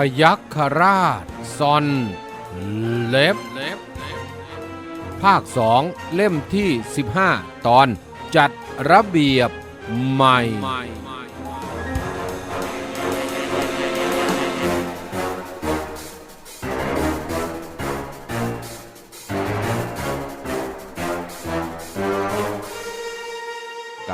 พยัคฆราชซอนเล็บ ภาคสองเล่มที่ 15 ตอนจัดระเบียบใหม่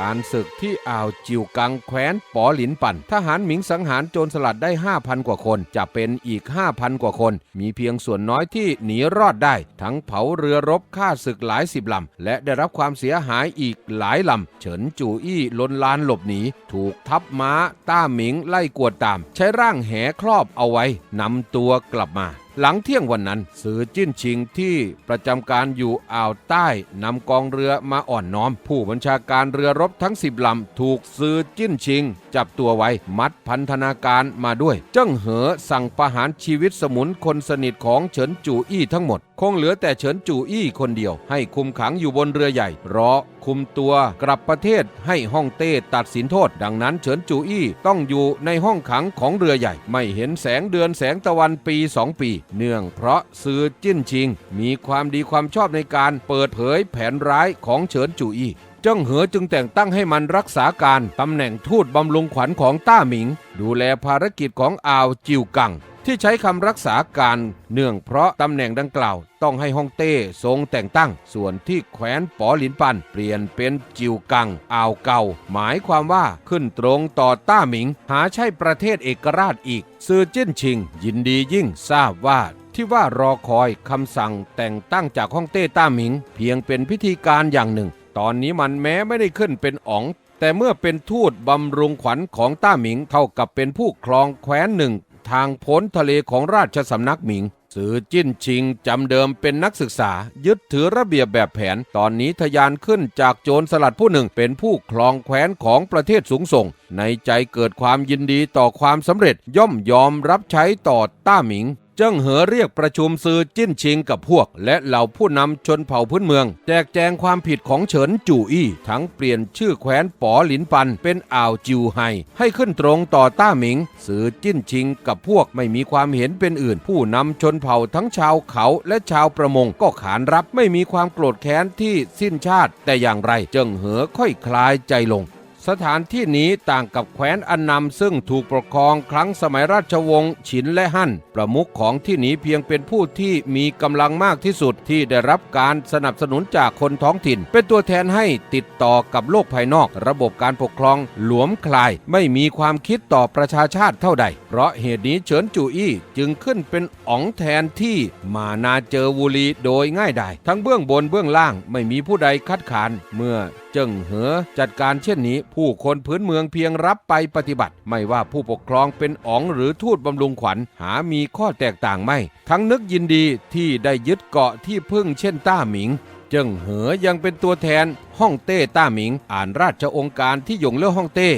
ารศึกที่อ่าวจิวกังแคว้นป๋อหลินปั่นทหารหมิงสังหารโจรสลัดได้ 5,000 กว่าคน จะเป็นอีก 5,000 กว่าคน มีเพียงส่วนน้อยที่หนีรอดได้ ทั้งเผาเรือรบฆ่าศึกหลายสิบลำ และได้รับความเสียหายอีกหลายลำ เฉินจูอี้ลนลานหลบหนี ถูกทัพม้า ต้าหมิงไล่กวดตาม ใช้ร่างแหครอบเอาไว้นำตัวกลับมา หลังเที่ยงวันนั้นสือจิ้นชิงที่ประจำการอยู่อ่าวใต้นำกองเรือมาอ่อนน้อม ผู้บัญชาการเรือรบทั้งสิบลำถูกสือจิ้นชิง จับตัวไว้ มัดพันธนาการมาด้วยเจิ้งเหอสั่งประหารชีวิตสมุนคนสนิทของเฉินจู่อี้ทั้งหมด คงเหลือแต่เฉินจู่อี้คนเดียว ให้คุมขังอยู่บนเรือใหญ่ รอคุมตัวกลับประเทศให้ฮ่องเต้ตัดสินโทษ ดังนั้นเฉินจู่อี้ต้องอยู่ในห้องขังของเรือใหญ่ ไม่เห็นแสงเดือนแสงตะวันปีสองปี เนื่องเพราะซือจิ้นชิง มีความดีความชอบในการเปิดเผยแผนร้ายของเฉินจู่อี้ เจิ้งเหอจึงแต่งตั้งให้มันรักษาการตำแหน่งทูตบำรุงขวัญของต้าหมิง ดูแลภารกิจของอ่าวจิวกัง ที่ใช้คำรักษาการเนื่องเพราะตำแหน่งดังกล่าว ต้องให้ฮ่องเต้ทรงแต่งตั้ง ส่วนที่แขวนป๋อหลินปัน เปลี่ยนเป็นจิวกังอ่าวเก่า หมายความว่าขึ้นตรงต่อต้าหมิง หาใช่ประเทศเอกราชอีก ซือจิ้นชิง ยินดียิ่งทราบว่าที่ว่ารอคอยคำสั่งแต่งตั้งจากฮ่องเต้ต้าหมิง เพียงเป็นพิธีการอย่างหนึ่ง ตอนนี้มันแม้ไม่ได้ขึ้นเป็นอ๋อง แต่เมื่อเป็นทูตบำรุงขวัญของต้าหมิงเท่ากับเป็นผู้ครองแคว้นหนึ่ง ทางพ้นทะเลของราชสำนักหมิงสือจิ้นชิงจำเดิมเป็นนักศึกษา ยึดถือระเบียบแบบแผน ตอนนี้ทะยานขึ้นจากโจรสลัดผู้หนึ่ง เป็นผู้ครองแคว้นของประเทศสูงส่ง ในใจเกิดความยินดีต่อความสำเร็จย่อมยอมรับใช้ต่อต้าหมิง เจิ้งเหอเรียกประชุมซือจิ้นชิงกับพวก และเหล่าผู้นำชนเผ่าพื้นเมือง แจกแจงความผิดของเฉินจู่อี้ทั้งเปลี่ยนชื่อแคว้นป๋อหลินปันเป็นอ่าวจิวไฮให้ขึ้นตรงต่อต้าหมิงซือจิ้นชิงกับพวกไม่มีความเห็นเป็นอื่น ผู้นำชนเผ่าทั้งชาวเขาและชาวประมงก็ขานรับไม่มีความโกรธแค้นที่สิ้นชาติ แต่อย่างไรเจิ้งเหอค่อยคลายใจลง สถานที่นี้ต่างกับแคว้นอันนำซึ่งถูกปกครองครั้งสมัยราชวงศ์ฉินและฮั่น ประมุขของที่นี้เพียงเป็นผู้ที่มีกำลังมากที่สุดที่ได้รับการสนับสนุนจากคนท้องถิ่น เป็นตัวแทนให้ติดต่อกับโลกภายนอก ระบบการปกครองหลวมคลาย ไม่มีความคิดต่อประชาชาติเท่าใด เพราะเหตุนี้เฉินจูอี้จึงขึ้นเป็นอ๋องแทนที่มานาเจอวูลีโดยง่ายดายทั้งเบื้องบนเบื้องล่างไม่มีผู้ใดคัดค้านเมื่อ เจิ้งเหอจัดการเช่นนี้ ผู้คนพื้นเมืองเพียงรับไปปฏิบัติ ไม่ว่าผู้ปกครองเป็นอ๋องหรือทูตบำรุงขวัญหามีข้อแตกต่างไม่ ทั้งนึกยินดีที่ได้ยึดเกาะที่พึ่งเช่นต้าหมิงเจิ้งเหอยังเป็นตัวแทนฮ่องเต้ต้าหมิง อ่านราชองค์การที่หยงเล่อฮ่องเต้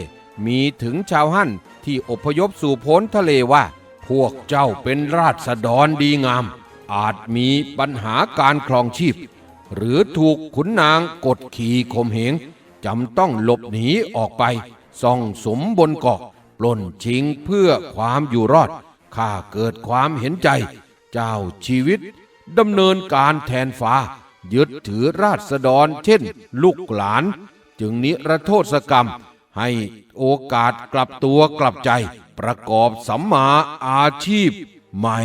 มีถึงชาวฮั่นที่อพยพสู่พ้นทะเลว่า พวกเจ้าเป็นราษฎรดีงาม อาจมีปัญหาการครองชีพ หรือถูกขุนนางกดขี่ข่มเหงจำต้องหลบหนีออกไปซ่องสมบนเกาะปล้นชิงเพื่อความอยู่รอดข้าเกิดความเห็นใจ เจ้าชีวิตดำเนินการแทนฟ้า ยึดถือราษฎรเช่น ลูกหลาน จึงนิรโทษกรรม ให้โอกาสกลับตัวกลับใจ ประกอบสัมมาอาชีพใหม่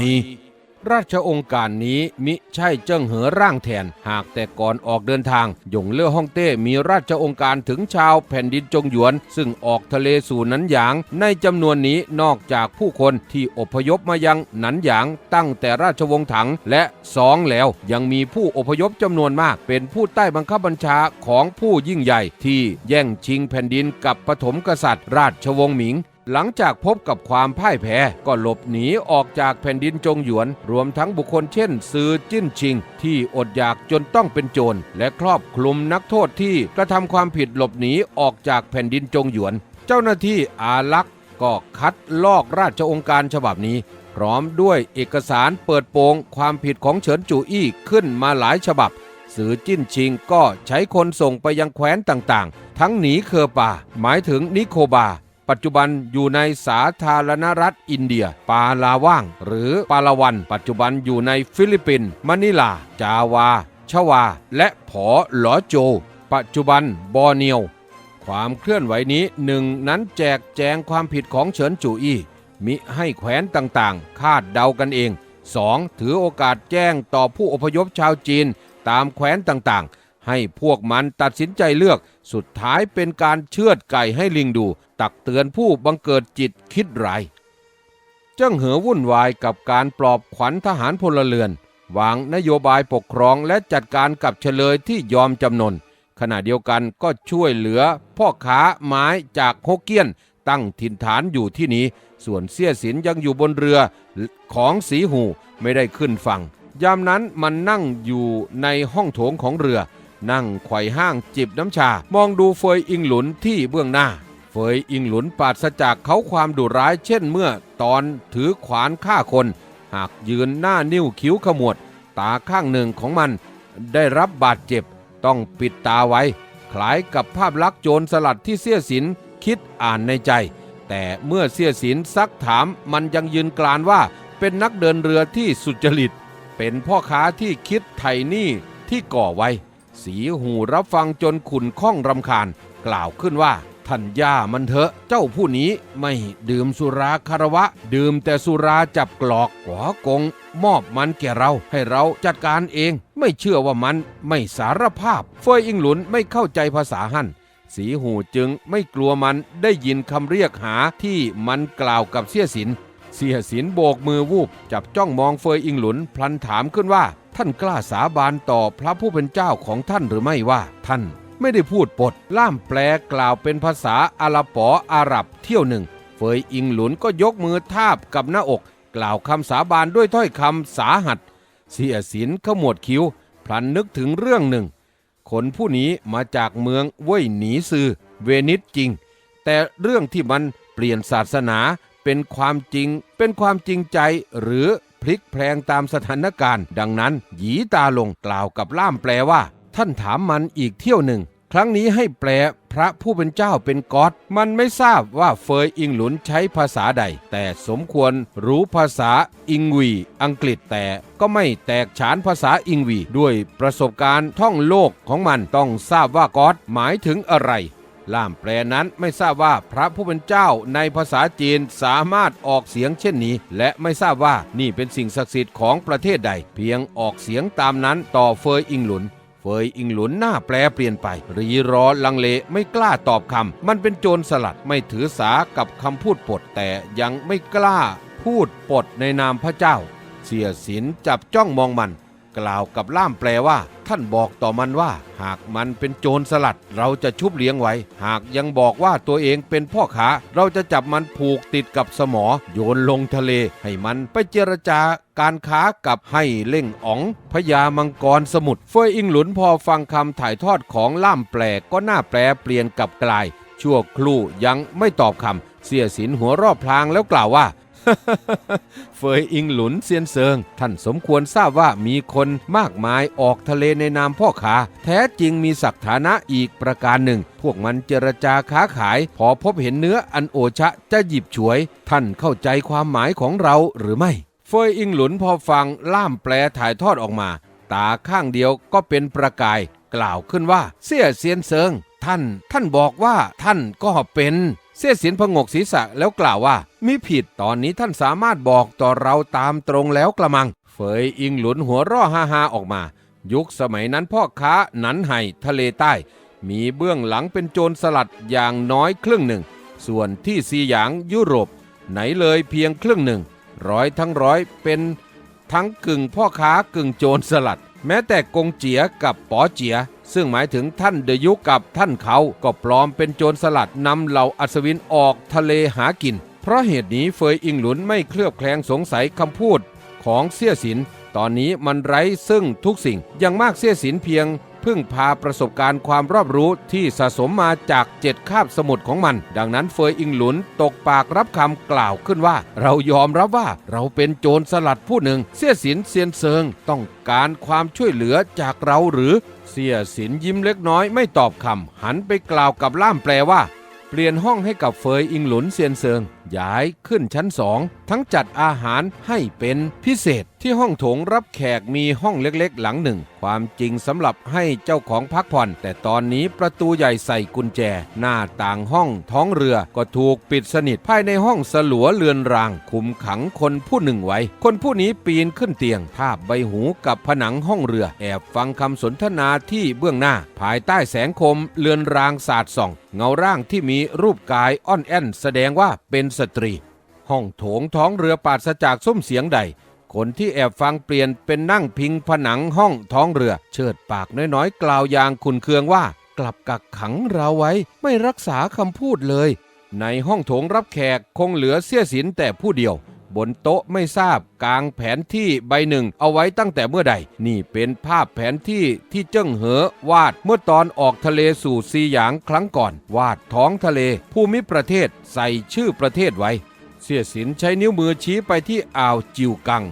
ราชองค์การนี้มิใช่เจิ้งเหอร่างแทน หากแต่ก่อนออกเดินทาง หยงเล่อฮ่องเต้มีราชองค์การถึงชาวแผ่นดินจงหยวน ซึ่งออกทะเลสู่นันหยาง ในจำนวนนี้นอกจากผู้คนที่อพยพมายังนันหยางตั้งแต่ราชวงศ์ถังและสองแล้วยังมีผู้อพยพจำนวนมาก เป็นผู้ใต้บังคับบัญชาของผู้ยิ่งใหญ่ ที่แย่งชิงแผ่นดินกับปฐมกษัตริย์ ราชวงศ์หมิง หลังจากพบกับความพ่ายแพ้ก็หลบหนีออกจากแผ่นดินจงหยวน รวมทั้งบุคคลเช่น ซือจิ้นชิง ที่อดอยากจนต้องเป็นโจร และครอบคลุมนักโทษที่กระทำความผิดหลบหนีออกจากแผ่นดินจงหยวน เจ้าหน้าที่อาลักษ์ก็คัดลอกราชองค์การฉบับนี้ พร้อมด้วยเอกสารเปิดโปงความผิดของเฉินจูอี้ขึ้นมาหลายฉบับสือจิ้นชิงก็ใช้คนส่งไปยังแคว้นต่างๆ ทั้งหนีเคอป่า หมายถึงนิโคบา ปัจจุบันอยู่ในสาธารณรัฐอินเดีย ปาลาว่าง หรือปาลาวัน ปัจจุบันอยู่ในฟิลิปปินส์มะนิลา จาวา ชวา และผอหลอโจ ปัจจุบันบอร์เนียว ความเคลื่อนไหวนี้หนึ่งนั้นแจกแจงความผิดของเฉินจูอี้มิให้แขวนต่างๆ คาดเดากันเอง 2. ถือโอกาสแจ้งต่อผู้อพยพชาวจีนตามแขวนต่างๆ ให้พวกมันตัดสินใจเลือก สุดท้ายเป็นการเชือดไก่ให้ลิงดู ตักเตือนผู้บังเกิดจิตคิดไรายเจ้งเหอวุ่นวายกับการปลอบขวัญทหารพลเรือน วางนโยบายปกครองและจัดการกับเฉลยที่ยอมจำนน ขณะเดียวกันก็ช่วยเหลือ พ่อค้าไม้จากฮกเกี้ยน ตั้งถิ่นฐานอยู่ที่นี้ ส่วนเสี้ยสินยังอยู่บนเรือของสีหูไม่ได้ขึ้นฝั่งยามนั้นมันนั่งอยู่ในห้องโถงของเรือ นั่งไขว่ห้างจิบน้ำชา มองดูเฟยอิงหลุนที่เบื้องหน้า เฟยอิงหลุนปราศจากเขาความดุร้ายเช่นเมื่อตอนถือขวานฆ่าคน หากยืนหน้านิ้วคิ้วขมวด ตาข้างหนึ่งของมัน ได้รับบาดเจ็บต้องปิดตาไว้ คล้ายกับภาพลักษณ์โจรสลัดที่เสี้ยสินคิดอ่านในใจ แต่เมื่อเสี้ยสินซักถามมันยังยืนกลานว่าเป็นนักเดินเรือที่สุจริต เป็นพ่อค้าที่คิดไถ่หนี้ที่ก่อไว้ สีหูรับฟังจนขุนข้องรำคาญ กล่าวขึ้นว่าท่านย่ามันเถอะ เจ้าผู้นี้ไม่ดื่มสุราคารวะ ดื่มแต่สุราจับกลอกหวกง มอบมันแก่เราให้เราจัดการเอง ไม่เชื่อว่ามันไม่สารภาพ เฟยอิงหลุนไม่เข้าใจภาษาฮั่นสีหูจึงไม่กลัวมันได้ยินคำเรียกหาที่มันกล่าวกับเสียสิน เสียสินโบกมือวูบจับจ้องมองเฟยอิงหลุนพลันถามขึ้นว่า ท่านกล้าสาบานต่อพระผู้เป็นเจ้าของท่านหรือไม่ว่าท่านไม่ได้พูดปด ล่ามแปลกล่าวเป็นภาษาอารับปออาหรับเที่ยวหนึ่ง เฟยอิงหลุนก็ยกมือทาบกับหน้าอก กล่าวคำสาบานด้วยถ้อยคำสาหัส เสียสินขมวดคิ้ว พลันนึกถึงเรื่องหนึ่ง คนผู้นี้มาจากเมืองเว่ยหนีซือ เวนิสจริง แต่เรื่องที่มันเปลี่ยนศาสนาเป็นความจริง เป็นความจริงใจหรือ พลิกแพลงตามสถานการณ์ ดังนั้น หยีตาลงกล่าวกับล่ามแปลว่า ท่านถามมันอีกเที่ยวหนึ่ง ครั้งนี้ให้แปลพระผู้เป็นเจ้าเป็นก๊อดมันไม่ทราบว่าเฟยอิงหลุนใช้ภาษาใด แต่สมควรรู้ภาษาอิงวี อังกฤษแต่ก็ไม่แตกฉานภาษาอิงวี ด้วยประสบการณ์ท่องโลกของมันต้องทราบว่าก๊อดหมายถึงอะไร ล่ามแปลนั้นไม่ทราบว่าพระผู้เป็นเจ้าในภาษาจีนสามารถออกเสียงเช่นนี้ และไม่ทราบว่านี่เป็นสิ่งศักดิ์สิทธิ์ของประเทศใด เพียงออกเสียงตามนั้นต่อเฟยอิงหลุน เฟยอิงหลุนหน้าแปลเปลี่ยนไป รีรอลังเลไม่กล้าตอบคำ มันเป็นโจรสลัดไม่ถือสากับคำพูดปดแต่ยังไม่กล้าพูดปดในนามพระเจ้า เสียสินจับจ้องมองมัน กล่าวกับล่ามแปลว่า ท่านบอกต่อมันว่า หากมันเป็นโจรสลัด เราจะชุบเลี้ยงไว้ หากยังบอกว่าตัวเองเป็นพ่อค้าเราจะจับมันผูกติดกับสมอ โยนลงทะเล ให้มันไปเจรจาการค้ากับให้เล่งอ๋องพญามังกรสมุทรเฟยอิงหลุนพอฟังคำถ่ายทอดของล่ามแปลก็หน้าแปลเปลี่ยนกับกลาย ชั่วครู่ยังไม่ตอบคำเสียสินหัวรอบพลางแล้วกล่าวว่า เฟยอิงหลุนเซียนเซิง ท่านสมควรทราบว่ามีคนมากมายออกทะเลในนามพ่อค้าแท้จริงมีศักฐานะอีกประการหนึ่ง พวกมันเจรจาค้าขาย พอพบเห็นเนื้ออันโอชะจะหยิบฉวย ท่านเข้าใจความหมายของเราหรือไม่เฟยอิงหลุนพอฟังล่ามแปลถ่ายทอดออกมา ตาข้างเดียวก็เป็นประกาย กล่าวขึ้นว่า เสี่ยเซียนเซิง ท่าน ท่านบอกว่าท่านก็เป็น เสียสินพงกศีรษะแล้วกล่าวว่า มิผิดตอนนี้ท่านสามารถบอกต่อเราตามตรงแล้วกระมัง เฟยอิงหลุนหัวร่อฮาฮาออกมา ยุคสมัยนั้นพ่อค้าหนันไห่ทะเลใต้ มีเบื้องหลังเป็นโจรสลัดอย่างน้อยครึ่งหนึ่ง ส่วนที่ซีหยางยุโรป ไหนเลยเพียงครึ่งหนึ่ง ร้อยทั้งร้อยเป็นทั้งกึ่งพ่อค้ากึ่งโจรสลัด แม้แต่กงเจียกับป๋อเจีย ซึ่งหมายถึงท่านเดยุกับท่านเขาก็ปลอมเป็นโจรสลัดนำเหล่าอัศวินออกทะเลหากิน เพราะเหตุนี้เฟยอิงหลุนไม่เคลือบแคลงสงสัยคำพูดของเสี่ยสิน ตอนนี้มันไร้ซึ่งทุกสิ่งยังมากเสี่ยสินเพียงพึ่งพาประสบการณ์ความรอบรู้ที่สะสมมาจากเจ็ดคาบสมุทรของมัน ดังนั้นเฟยอิงหลุนตกปากรับคำกล่าวขึ้นว่า เรายอมรับว่าเราเป็นโจรสลัดผู้หนึ่ง เสี่ยสินเซียนเซิง ต้องการความช่วยเหลือจากเราหรือ เสียสินยิ้มเล็กน้อยไม่ตอบคำหันไปกล่าวกับล่ามแปลว่า เปลี่ยนห้องให้กับเฟยอิงหลุนเซียนเซิงย้ายขึ้นชั้นสองทั้งจัดอาหารให้เป็นพิเศษที่ห้องโถงรับแขกมีห้องเล็กๆ หลังหนึ่ง ความจริงสำหรับให้เจ้าของพักผ่อน แต่ตอนนี้ประตูใหญ่ใส่กุญแจ หน้าต่างห้องท้องเรือก็ถูกปิดสนิทภายในห้องสลัวเรือนราง คุมขังคนผู้หนึ่งไว้ คนผู้นี้ปีนขึ้นเตียงทาบใบหูกับผนังห้องเรือ แอบฟังคำสนทนาที่เบื้องหน้า ภายใต้แสงคมเรือนรางสาดส่อง เงาร่างที่มีรูปกายอ่อนแอนแสดงว่าเป็นสตรี ห้องโถงท้องเรือปราศจากส้มเสียงใด คนที่แอบฟังเปลี่ยนเป็นนั่งพิงผนังห้องท้องเรือ เชิดปากน้อยๆ กล่าวอย่างขุนเคืองว่า กลับกักขังเราไว้ไม่รักษาคำพูดเลย ในห้องโถงรับแขกคงเหลือเสี้ยสินแต่ผู้เดียว บนโต๊ะไม่ทราบกลางแผนที่ใบหนึ่ง เอาไว้ตั้งแต่เมื่อใด นี่เป็นภาพแผนที่ที่เจิ้งเหอวาดเมื่อตอนออกทะเลสู่ซีหยางครั้งก่อน วาดท้องทะเล ภูมิประเทศใส่ชื่อประเทศไว้ เสียสินใช้นิ้วมือชี้ไปที่อ่าวจิวกัง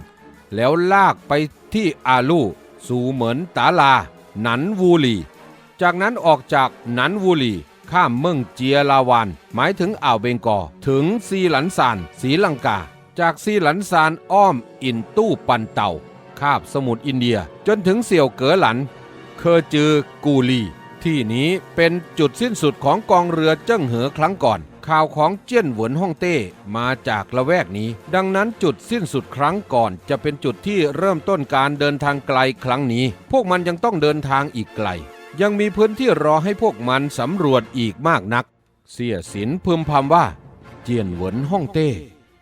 แล้วลากไปที่อาลู่สู่เหมือนตาลา หนันวูลี จากนั้นออกจากหนันวูลีข้ามเมืองเจียลาวาน หมายถึงอ่าวเบงกอ ถึงซีหลันซานศรีลังกา จากซีหลันซานอ้อมอินตู้ปันเต่าคาบสมุทรอินเดียจนถึงเสี่ยวเก๋อหลัน เคอจือกูลี ที่นี้เป็นจุดสิ้นสุดของกองเรือเจิ้งเหอครั้งก่อน ข่าวของเจี้ยนหวนฮ่องเต้มาจากละแวกนี้ ดังนั้นจุดสิ้นสุดครั้งก่อนจะเป็นจุดที่เริ่มต้นการเดินทางไกลครั้งนี้ พวกมันยังต้องเดินทางอีกไกล ยังมีพื้นที่รอให้พวกมันสำรวจอีกมากนัก เสียสินพึมพำว่า เจียนหวนฮ่องเต้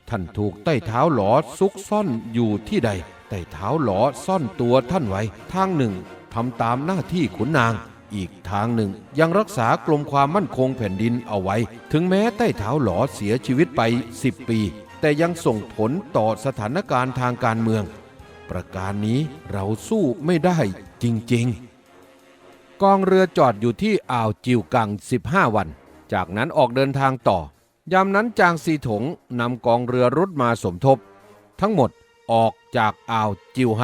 ท่านถูกใต้เท้าหลอซุกซ่อนอยู่ที่ใด ใต้เท้าหลอซ่อนตัวท่านไว้ทางหนึ่งทำตามหน้าที่ขุนนาง อีกทางหนึ่งยังรักษากลมความมั่นคงแผ่นดินเอาไว้ ถึงแม้ใต้เท้าหลอเสียชีวิตไป 10 ปี แต่ยังส่งผลต่อสถานการณ์ทางการเมือง ประการนี้เราสู้ไม่ได้จริงๆ กองเรือจอดอยู่ที่อ่าวจิวกัง 15 วัน จากนั้นออกเดินทางต่อ ยามนั้นจางซีถงนำกองเรือรุดมาสมทบ ทั้งหมดออกจากอ่าวจิวไฮ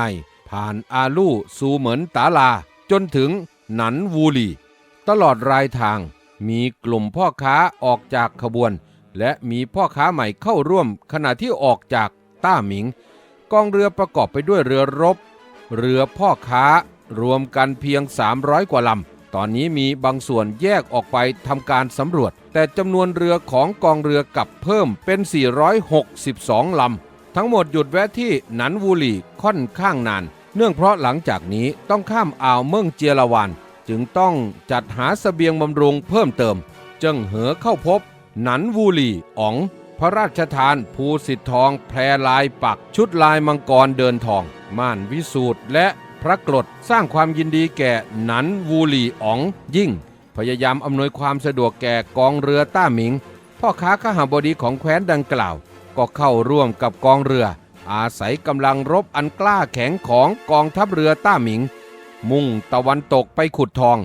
ผ่านอาลู่ซูเหมินตาลา จนถึงหนันวูลี ตลอดรายทางมีกลุ่มพ่อค้าออกจากขบวน และมีพ่อค้าใหม่เข้าร่วมขณะที่ออกจากต้าหมิง กองเรือประกอบไปด้วยเรือรบ เรือพ่อค้ารวมกันเพียง 300 กว่าลำ ตอนนี้มีบางส่วนแยกออกไปทำการสำรวจ แต่จำนวนเรือของกองเรือกลับเพิ่มเป็น 462 ลำ ทั้งหมดหยุดแวะที่หนันวูลีค่อนข้างนาน เนื่องเพราะหลังจากนี้ต้องข้ามอ่าวเมืองเจียรวาน จึงต้องจัดหาสเสบียงบำรุงเพิ่มเติม จึงเหอเข้าพบ หนันวูลีอ๋อง พระราชทานภูสิทธทอง แพรลายปักชุดลายมังกรเดินทอง ม่านวิสูตรและ พระกรดสร้างความยินดีแก่หนันวูลีอ๋องยิ่ง พยายามอำนวยความสะดวกแก่กองเรือต้าหมิง พ่อค้าขหบดีของแคว้นดังกล่าว ก็เข้าร่วมกับกองเรือ อาศัยกำลังรบอันกล้าแข็งของกองทัพเรือต้าหมิง มุ่งตะวันตกไปขุดทอง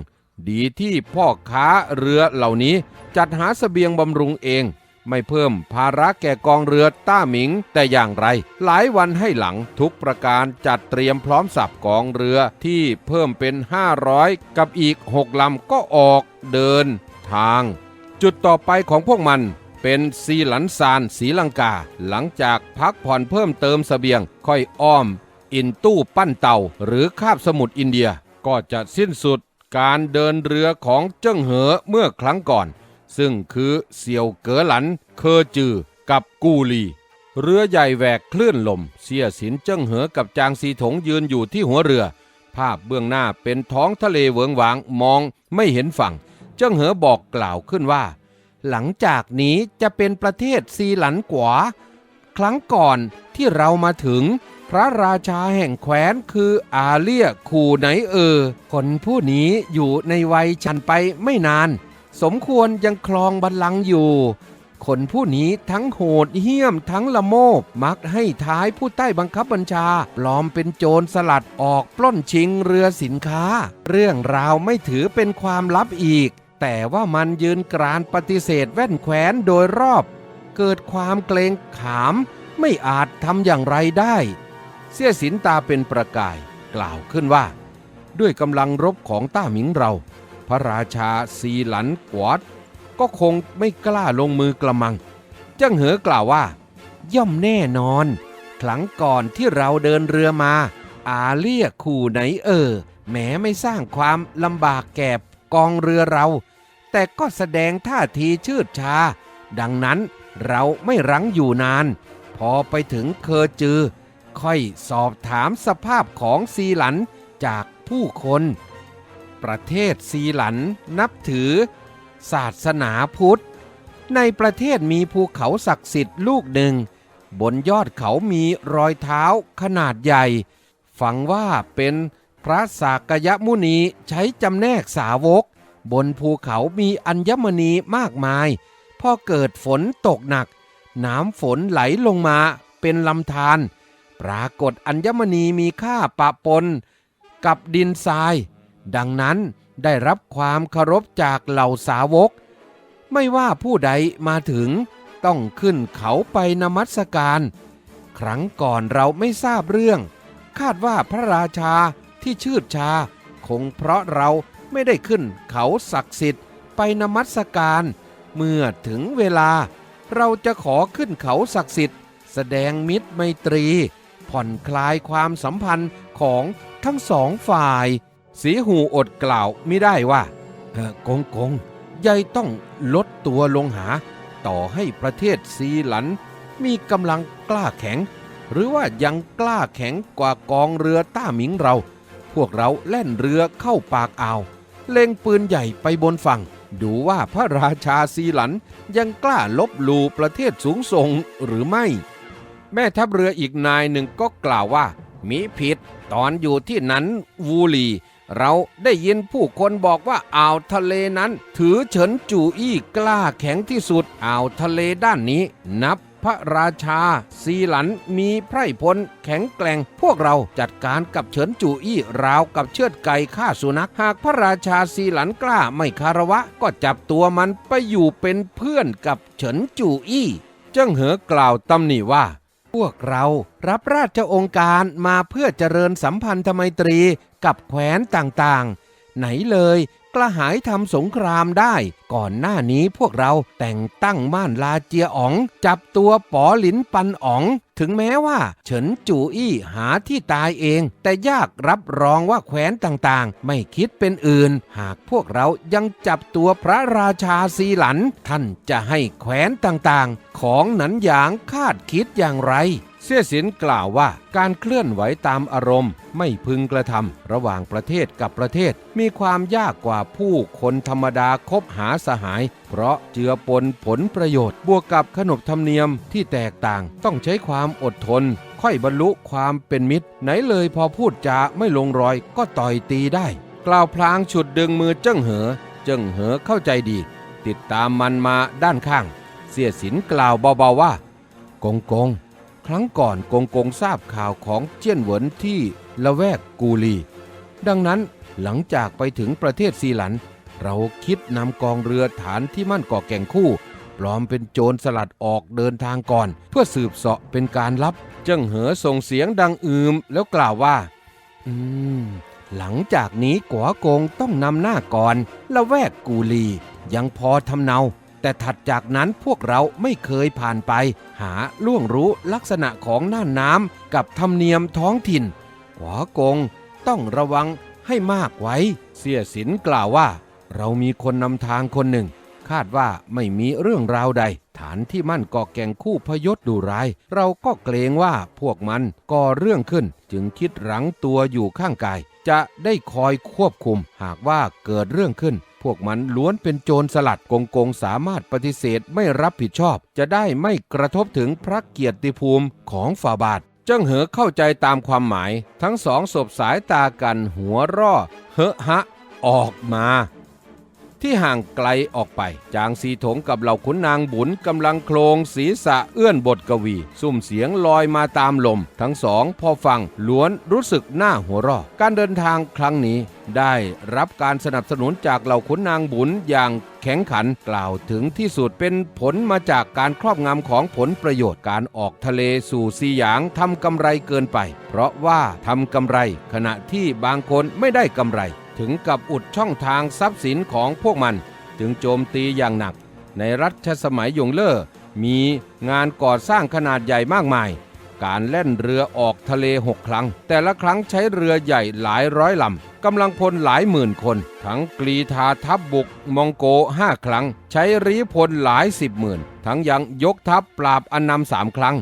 ดีที่พ่อค้าเรือเหล่านี้จัดหาสเสบียงบำรุงเอง ไม่เพิ่มภาระแก่กองเรือต้าหมิง แต่อย่างไร หลายวันให้หลังทุกประการจัดเตรียมพร้อมสับกองเรือที่เพิ่มเป็น 500 กับอีก 6 ลำก็ออกเดินทาง จุดต่อไปของพวกมันเป็นซีหลันซานศรีลังกา หลังจากพักผ่อนเพิ่มเติมเสบียง ค่อยอ้อม อินตู้ปั้นเต่าหรือคาบสมุทรอินเดีย ก็จะสิ้นสุดการเดินเรือของเจิ้งเหอเมื่อครั้งก่อน ซึ่งคือเสี่ยวเก๋อหลัน เคอจือ กับกูลีเรือใหญ่แหวกคลื่นลม เสียสินเจิ้งเหอกับจางซีถงยืนอยู่ที่หัวเรือ ภาพเบื้องหน้าเป็นท้องทะเลเวิงหวางมองไม่เห็นฝั่ง เจิ้งเหอบอกกล่าวขึ้นว่า หลังจากนี้จะเป็นประเทศซีหลันกวาครั้งก่อนที่เรามาถึง พระราชาแห่งแคว้นคืออาเลียคูไหนเออ คนผู้นี้อยู่ในวัยฉันไปไม่นาน สมควรยังครองบัลลังก์อยู่ คนผู้นี้ทั้งโหดเหี้ยมทั้งละโมบมักให้ท้ายผู้ใต้บังคับบัญชา ปลอมเป็นโจรสลัดออกปล้นชิงเรือสินค้า เรื่องราวไม่ถือเป็นความลับอีก แต่ว่ามันยืนกรานปฏิเสธแว่นแคว้นโดยรอบ เกิดความเกรงขาม ไม่อาจทำอย่างไรได้ เสี้ยสินตาเป็นประกาย กล่าวขึ้นว่า ด้วยกำลังรบของต้าหมิงเรา ระราชาซีหลันกวดก็คงไม่กล้าลงมือกระมังเจ้าเหอกล่าวว่า ย่อมแน่นอน ครั้งก่อนที่เราเดินเรือมา อาเรียขู่ไหนเออแหมไม่สร้างความลำบากแก่กองเรือเรา แต่ก็แสดงท่าทีชืดชา ดังนั้นเราไม่รั้งอยู่นาน พอไปถึงเคอจือ ค่อยสอบถามสภาพของซีหลันจากผู้คน ประเทศซีหลันนับถือ ศาสนาพุทธ ในประเทศมีภูเขาศักดิ์สิทธิ์ลูกหนึ่ง บนยอดเขามีรอยเท้าขนาดใหญ่ ฝังว่าเป็นพระสากยมุนีใช้จำแนกสาวก บนภูเขามีอัญมณีมากมาย พอเกิดฝนตกหนัก น้ำฝนไหลลงมาเป็นลำธารปรากฏอัญมณีมีค่าปะปน กับดินทราย ดังนั้นได้รับความเคารพจากเหล่าสาวก ไม่ว่าผู้ใดมาถึงต้องขึ้นเขาไปนมัสการ ครั้งก่อนเราไม่ทราบเรื่อง คาดว่าพระราชาที่ชื่ดชา คงเพราะเราไม่ได้ขึ้นเขาศักดิ์สิทธิ์ไปนมัสการ เมื่อถึงเวลาเราจะขอขึ้นเขาศักดิ์สิทธิ์ แสดงมิตรไมตรี ผ่อนคลายความสัมพันธ์ของทั้งสองฝ่าย สีหูอดกล่าวไม่ได้ว่าเออกงกงยายต้องลดตัวลงหา ต่อให้ประเทศซีหลัน มีกำลังกล้าแข็ง หรือว่ายังกล้าแข็งกว่ากองเรือต้าหมิงเรา พวกเราแล่นเรือเข้าปากอ่าว เล็งปืนใหญ่ไปบนฝั่ง ดูว่าพระราชาซีหลันยังกล้าลบหลู่ประเทศสูงส่งหรือไม่ แม่ทัพเรืออีกนายหนึ่งก็กล่าวว่า มีผิดตอนอยู่ที่นั้นวูลี เราได้ยินผู้คนบอกว่าอ่าวทะเลนั้น ถือเฉินจู่อี้กล้าแข็งที่สุดอ่าวทะเลด้านนี้ นับพระราชา ซีหลันมีไพร่พลแข็งแกร่ง พวกเราจัดการกับเฉินจู่อี้ราวกับเชือดไก่ฆ่าสุนัข หากพระราชาซีหลันกล้าไม่คารวะ ก็จับตัวมันไปอยู่เป็นเพื่อนกับเฉินจู่อี้เจิ้งเหอกล่าวตำหนิว่าพวกเรารับราชองค์การมาเพื่อเจริญสัมพันธไมตรี กับแคว้นต่างๆ ไหนเลยกระหายทำสงครามได้ ก่อนหน้านี้พวกเราแต่งตั้งม่านลาเจียอ๋อง จับตัวป๋อหลินปันอ๋อง ถึงแม้ว่า เฉินจู่อี้หาที่ตายเอง แต่ยากรับรองว่าแคว้นต่างๆ ไม่คิดเป็นอื่น หากพวกเรายังจับตัวพระราชาซีหลัน ท่านจะให้แคว้นต่างๆ ของหนันหยางคาดคิดอย่างไร เสี่ยสินกล่าวว่าการเคลื่อนไหวตามอารมณ์ ไม่พึงกระทำระหว่างประเทศกับประเทศ มีความยากกว่าผู้คนธรรมดาคบหาสหาย เพราะเจือปนผลประโยชน์ บวกกับขนบธรรมเนียมที่แตกต่าง ต้องใช้ความอดทน ค่อยบรรลุความเป็นมิตร ไหนเลยพอพูดจาไม่ลงรอยก็ต่อยตีได้ กล่าวพลางฉุดดึงมือเจิ้งเหอ เจิ้งเหอเข้าใจดี ติดตามมันมาด้านข้าง เสียสินกล่าวเบาๆว่ากงกง ครั้งก่อนกงกงทราบข่าวของเจี้ยนเหวินที่ละแวกกูลี ดังนั้นหลังจากไปถึงประเทศซีหลัน เราคิดนำกองเรือฐานที่มั่นก่อแก่งคู่ ปลอมเป็นโจรสลัดออกเดินทางก่อน เพื่อสืบเสาะเป็นการลับเจิ้งเหอส่งเสียงดังอืมแล้วกล่าวว่า อืม หลังจากนี้กัวกงต้องนำหน้าก่อนละแวกกูลี ยังพอทำเนา แต่ถัดจากนั้นพวกเราไม่เคยผ่านไป หาล่วงรู้ลักษณะของน่านน้ำกับธรรมเนียมท้องถิ่นกัวกงต้องระวังให้มากไว้ เสียสินกล่าวว่า เรามีคนนำทางคนหนึ่ง คาดว่าไม่มีเรื่องราวใด ฐานที่มั่นก่อแก่งคู่พยศดูร้าย เราก็เกรงว่าพวกมันก่อเรื่องขึ้น จึงคิดหลังตัวอยู่ข้างกาย จะได้คอยควบคุม หากว่าเกิดเรื่องขึ้น พวกมันล้วนเป็นโจรสลัดกงกงสามารถปฏิเสธไม่รับผิดชอบ จะได้ไม่กระทบถึงพระเกียรติภูมิของฝ่าบาทจ้งเหอเข้าใจตามความหมาย ทั้งสองสบสายตากันหัวร่อเฮอะฮะ ออกมา ที่ห่างไกลออกไป จางสีถงกับเหล่าขุนนางบุญกำลังโครงศีรษะเอื้อนบทกวี ซุ่มเสียงลอยมาตามลม ทั้งสองพอฟังล้วนรู้สึกหน้าหัวเร่อการเดินทางครั้งนี้ ได้รับการสนับสนุนจากเหล่าขุนนางบุญอย่างแข็งขันกล่าวถึงที่สุดเป็นผลมาจากการครอบงำของผลประโยชน์การออกทะเลสู่ซีหยางทำกำไรเกินไป เพราะว่าทำกำไรขณะที่บางคนไม่ได้กำไร ถึงกับอุดช่องทางทรัพย์สินของพวกมันจึงโจมตีอย่างหนัก ในรัชสมัยยงเล่อมีงานก่อสร้างขนาดใหญ่มากมาย การแล่นเรือออกทะเลหกครั้ง แต่ละครั้งใช้เรือใหญ่หลายร้อยลำกำลังพลหลายหมื่นคน ทั้งกรีธาทัพบุกมองโกห้าครั้ง ใช้รีพลหลายสิบหมื่น ทั้งยังยกทัพปราบอนนำสามครั้ง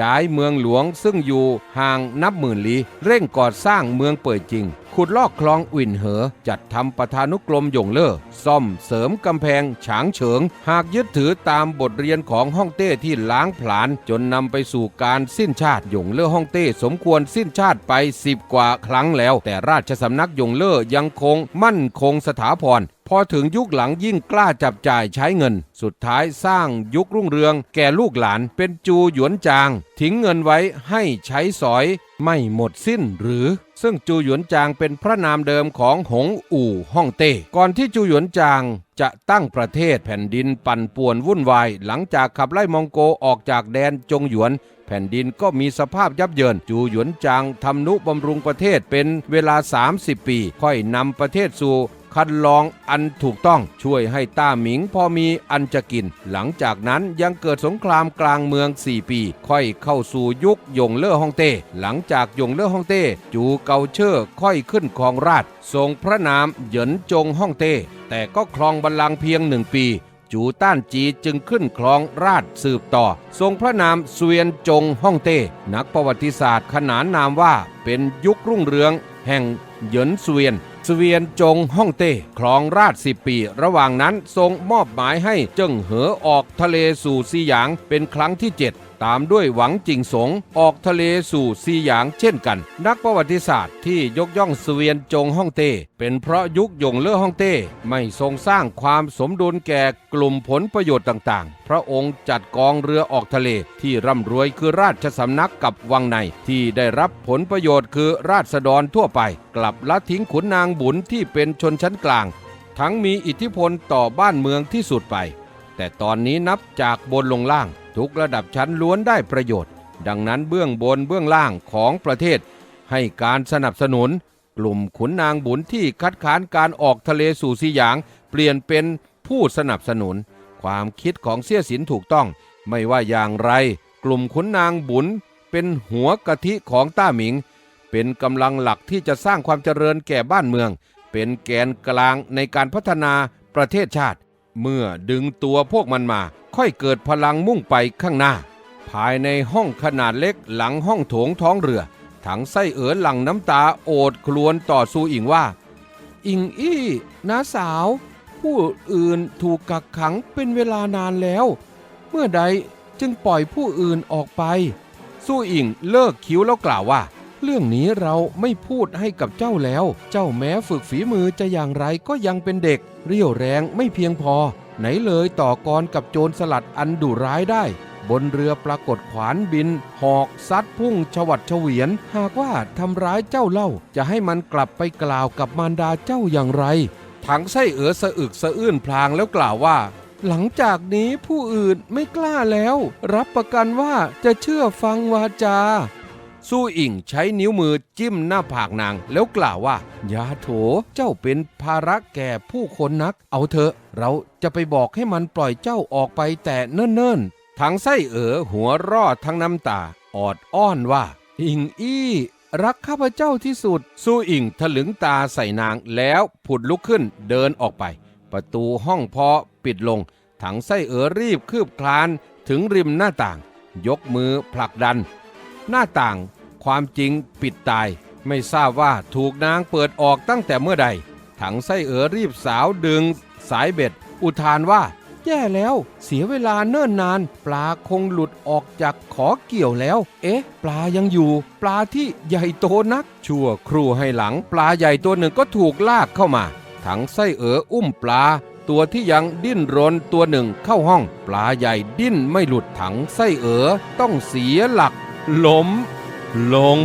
ย้ายเมืองหลวงซึ่งอยู่ห่างนับหมื่นลี้เร่งก่อสร้างเมืองเปิดจริง ขุดลอกคลองอุ่นเหอ จัดทำประธานุกรมหยงเล่อซ่อมเสริมกำแพง ฉางเฉิง หากยึดถือตามบทเรียนของฮ่องเต้ที่ล้างผลาญจนนำไปสู่การสิ้นชาติหยงเล่อฮ่องเต้สมควรสิ้นชาติไปสิบกว่าครั้งแล้ว แต่ราชสำนักหยงเล่อยังคงมั่นคงสถาพร อถึงยุคหลังยิ่งกล้าจับจ่ายใช้เงิน สุดท้ายสร้างยุครุ่งเรือง แก่ลูกหลานเป็นจูหยวนจาง ทิ้งเงินไว้ให้ใช้สอยไม่หมดสิ้นหรือ ซึ่งจูหยวนจางเป็นพระนามเดิมของหงอู่ฮ่องเต้ก่อนที่จูหยวนจางจะตั้งประเทศแผ่นดินปั่นป่วนวุ่นวาย หลังจากขับไล่มองโกออกจากแดนจงหยวน แผ่นดินก็มีสภาพยับเยิน จูหยวนจางทำนุบำรุงประเทศเป็นเวลา 30 ปี ค่อยนำประเทศสู่ คัดลองอันถูกต้องช่วยให้ต้าหมิงพอมีอันจะกิน หลังจากนั้นยังเกิดสงครามกลางเมือง 4 ปี ค่อยเข้าสู่ยุคยงเล่อฮ่องเต้ หลังจากยงเล่อฮ่องเต้ จูเกาเชอร์ค่อยขึ้นครองราชทรงพระนามเหยินจงฮ่องเต้ แต่ก็ครองบัลลังก์เพียงหนึ่งปีจูต้านจีจึงขึ้นครองราชสืบต่อ ทรงพระนามเสวียนจงฮ่องเต้ นักประวัติศาสตร์ขนานนามว่าเป็นยุครุ่งเรืองแห่งเหยินเสวียน สเวียนจงฮ่องเต้ครองราชสิบปี ระหว่างนั้นทรงมอบหมายให้เจิ้งเหอออกทะเลสู่ซีหยางเป็นครั้งที่ 7ตามด้วยหวังจิงสงออกทะเลสู่ซีหยางเช่นกัน นักประวัติศาสตร์ที่ยกย่องสเวียนจงฮ่องเต้ เป็นเพราะยุคยงเล่อฮ่องเต้ ไม่ทรงสร้างความสมดุลแก่กลุ่มผลประโยชน์ต่างๆ พระองค์จัดกองเรือออกทะเลที่ร่ำรวยคือราชสำนักกับวังในที่ได้รับผลประโยชน์คือราษฎรทั่วไป กลับละทิ้งขุนนางบุญที่เป็นชนชั้นกลาง ทั้งมีอิทธิพลต่อบ้านเมืองที่สุดไป แต่ตอนนี้นับจากบนลงล่างทุกระดับชั้นล้วนได้ประโยชน์ ดังนั้นเบื้องบนเบื้องล่างของประเทศ ให้การสนับสนุน กลุ่มขุนนางบุญที่คัดค้านการออกทะเลสู่ซีหยาง เปลี่ยนเป็นผู้สนับสนุน ความคิดของเสี่ยสินถูกต้อง ไม่ว่าอย่างไร กลุ่มขุนนางบุญเป็นหัวกะทิของต้าหมิง เป็นกำลังหลักที่จะสร้างความเจริญแก่บ้านเมือง เป็นแกนกลางในการพัฒนาประเทศชาติ เมื่อดึงตัวพวกมันมา ค่อยเกิดพลังมุ่งไปข้างหน้า ภายในห้องขนาดเล็กหลังห้องโถงท้องเรือ ถังไส้เอ๋อหลังน้ำตาโอดครวญต่อสู้อิงว่า อิงอี้น้าสาว ผู้อื่นถูกกักขังเป็นเวลานานแล้ว เมื่อใดจึงปล่อยผู้อื่นออกไป สู้อิงเลิกคิ้วแล้วกล่าวว่า เรื่องนี้เราไม่พูดให้กับเจ้าแล้ว เจ้าแม้ฝึกฝีมือจะอย่างไรก็ยังเป็นเด็ก เรี่ยวแรงไม่เพียงพอ ไหนเลยต่อกรกับโจรสลัดอันดุร้ายได้ บนเรือปรากฏขวานบิน หอกซัดพุ่งฉวัดเฉวียน หากว่าทำร้ายเจ้าเล่า จะให้มันกลับไปกล่าวกับมารดาเจ้าอย่างไรถังไส้เอ๋อสะอึกสะอื้นพลางแล้วกล่าวว่าหลังจากนี้ผู้อื่นไม่กล้าแล้ว รับประกันว่าจะเชื่อฟังวาจา สู้อิงใช้นิ้วมือจิ้มหน้าผากนาง แล้วกล่าวว่า ยาโถเจ้าเป็นภาระแก่ผู้คนนัก เอาเถอะ เราจะไปบอกให้มันปล่อยเจ้าออกไปแต่เนิ่นๆทั้งไส้เอ๋อหัวรอดทั้งน้ำตา ออดอ้อนว่า อิงอี้รักข้าพเจ้าที่สุด สู้อิงถลึงตาใส่นางแล้วผุดลุกขึ้นเดินออกไป ประตูห้องพอปิดลง ถังไส้เอ๋อรีบคืบคลานถึงริมหน้าต่าง ยกมือผลักดัน หน้าต่าง ความจริงปิดตาย ไม่ทราบว่าถูกนางเปิดออกตั้งแต่เมื่อใด ถังไส้เอ๋อรีบสาวดึง สายเบ็ด อุทานว่า แย่แล้วเสียเวลาเนิ่นนาน ปลาคงหลุดออกจากขอเกี่ยวแล้ว เอ๊ะ ปลายังอยู่ ปลาที่ใหญ่โตนัก ชั่วครู่ให้หลังปลาใหญ่ตัวหนึ่งก็ถูกลากเข้ามา ถังไส้เอ๋ออุ้มปลาตัวที่ยังดิ้นรนตัวหนึ่งเข้าห้อง ปลาใหญ่ดิ้นไม่หลุดถังไส้เอ๋อต้องเสียหลักล้ม ลง